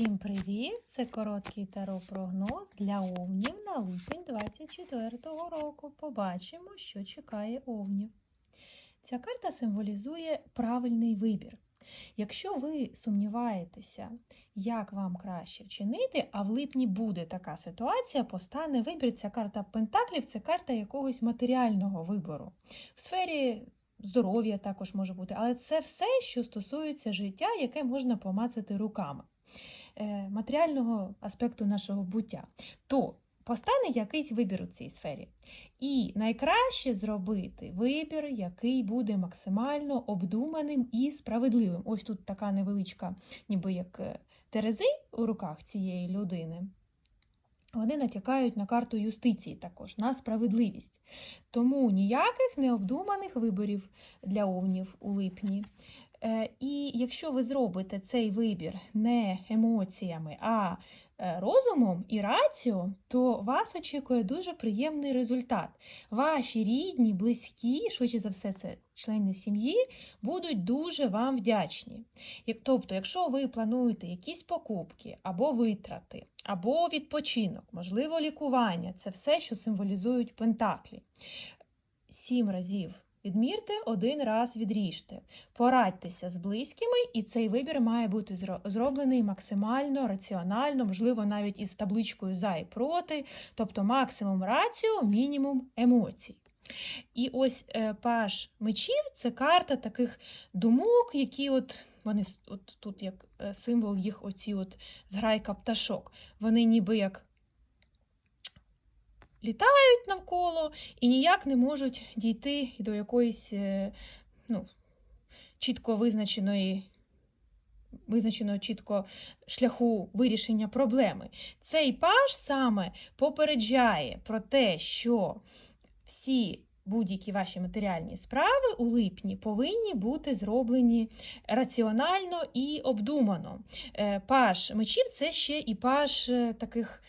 Всім привіт! Це короткий таро-прогноз для овнів на липень 24-го року. Побачимо, що чекає овнів. Ця карта символізує правильний вибір. Якщо ви сумніваєтеся, як вам краще вчинити, а в липні буде така ситуація, постане вибір. Ця карта Пентаклів це карта якогось матеріального вибору. В сфері здоров'я також може бути, але це все, що стосується життя, яке можна помацати руками. Е, матеріального аспекту нашого буття, то постане якийсь вибір у цій сфері. І найкраще зробити вибір, який буде максимально обдуманим і справедливим. Ось тут така невеличка, ніби як е, терези у руках цієї людини. Вони натякають на карту юстиції також, на справедливість. Тому ніяких необдуманих виборів для овнів у липні. Е, І якщо ви зробите цей вибір не емоціями, а е, розумом і раціо, то вас очікує дуже приємний результат. Ваші рідні, близькі, швидше за все, це члени сім'ї, будуть дуже вам вдячні. Тобто, якщо ви плануєте якісь покупки або витрати, або відпочинок, можливо, лікування, це все, що символізують пентаклі. Сім разів відмірте, один раз відріжте. Порадьтеся з близькими, і цей вибір має бути зроблений максимально раціонально, можливо, навіть із табличкою за і проти, тобто максимум раціо, мінімум емоцій. І ось е, паш мечів це карта таких думок, які от вони от тут як е, символ їх оці от зграйка пташок. Вони ніби як літають навколо і ніяк не можуть дійти до якоїсь е, ну, чітко визначеної. Визначеного чітко шляху вирішення проблеми. Цей паш саме попереджає про те, що всі будь-які ваші матеріальні справи у липні повинні бути зроблені раціонально і обдумано. Е, Паш мечів це ще і паш е, таких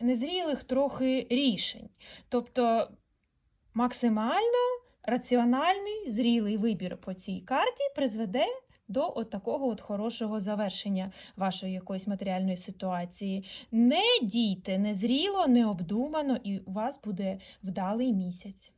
незрілих трохи рішень. Тобто максимально раціональний, зрілий вибір по цій карті призведе до от такого от хорошого завершення вашої якоїсь матеріальної ситуації. Не дійте незріло, необдумано, і у вас буде вдалий місяць.